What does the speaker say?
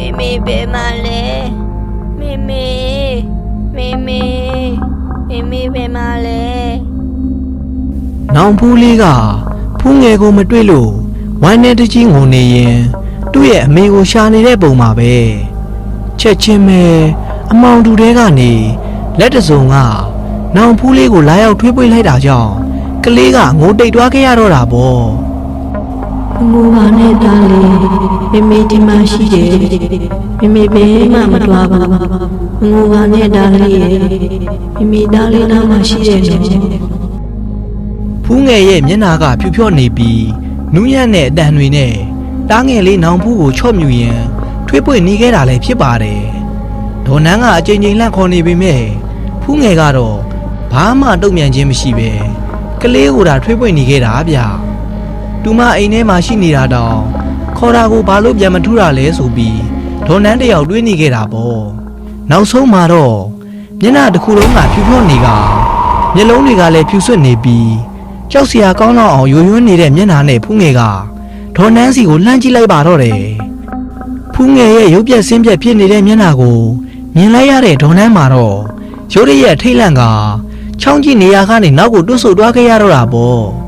မေမေဘယ်မှာလဲမေမေမေမေမေမေဘယ်မှာလဲနောင်ဖူးလေးကဖူးငယ်ကိုမတွေ့လို့ဝမ်းနဲ့တကြီးငုံနေရင်သူ့ရဲ့အမေကိုရှာနေတဲ့ပုံမှာပဲချက်ချင်းပဲအမောင်တူတဲကနေလက်တစုံကနောင်ဖူးလေးကိုလာရောက်ထွေးပွေးလိုက်တာကြောင့်ကလေးကငိုတိတ်သွားခဲ့ရတော့တာပေါ့ငိုပါနဲ့တားလေ မေမေဒီမှာရှိတယ်မေမေဘယ်မှမတွားပါဘူးငိုပါနဲ့တားလေးရဲ့မေမေတားလေးနားမှာရှိတယ်နော်ဖူးငယ်ရဲ့မျက်နာကဖြူဖြော့နေပြီးနူးညံ့တဲ့အတန်တွေနဲ့တားငယ်လေးနောင်ဖူးကိုချော့မြူရန်ထွေးပွေနေခဲ့တာလည်းဖြစ်ပါတယ်ဒေါ်နန်းကအချိန်ချင်းလှန့်ခေါ်နေပေမဲ့ဖူးငယ်ကတော့ဘာမှတုံ့ပြန်ခြင်းမရှိပဲကလေးကိုသာထွေးပွေနေခဲ့တာဗျသူမအိမ်ထဲမှာရှိနေတာတောင် ခေါ်တာကိုဘာလို့ပြန်မထူတာလဲဆိုပြီးဒေါ်နန်းတယောက်တွေးနေခဲ့တာပေါ့နောက်ဆုံးမှာတော့မျက်နှာတစ်ခုလုံးကဖြူဖြော့နေကမျက်လုံးတွေကလည်းဖြူဆွတ်နေပြီးကြောက်စရာကောင်းတော့အောင်ယိုယွန်းနေတဲ့မျက်နှာနဲ့ဖူးငယ်ကဒေါ်နန်းစီကိုလှမ်းကြည့်လိုက်ပါတော့တယ်။ဖူးငယ်ရဲ့ရုပ်ပြက်ဆင်းပြက်ဖြစ်နေတဲ့မျက်နှာကိုမြင်လိုက်ရတဲ့ဒေါ်နန်းမှာတော့ရုတ်ရရဲ့ထိတ်လန့်ကချောင်းကြည့်နေရကနေနောက်ကိုတွတ်ဆုတ်သွားခဲ့ရတော့တာပေါ့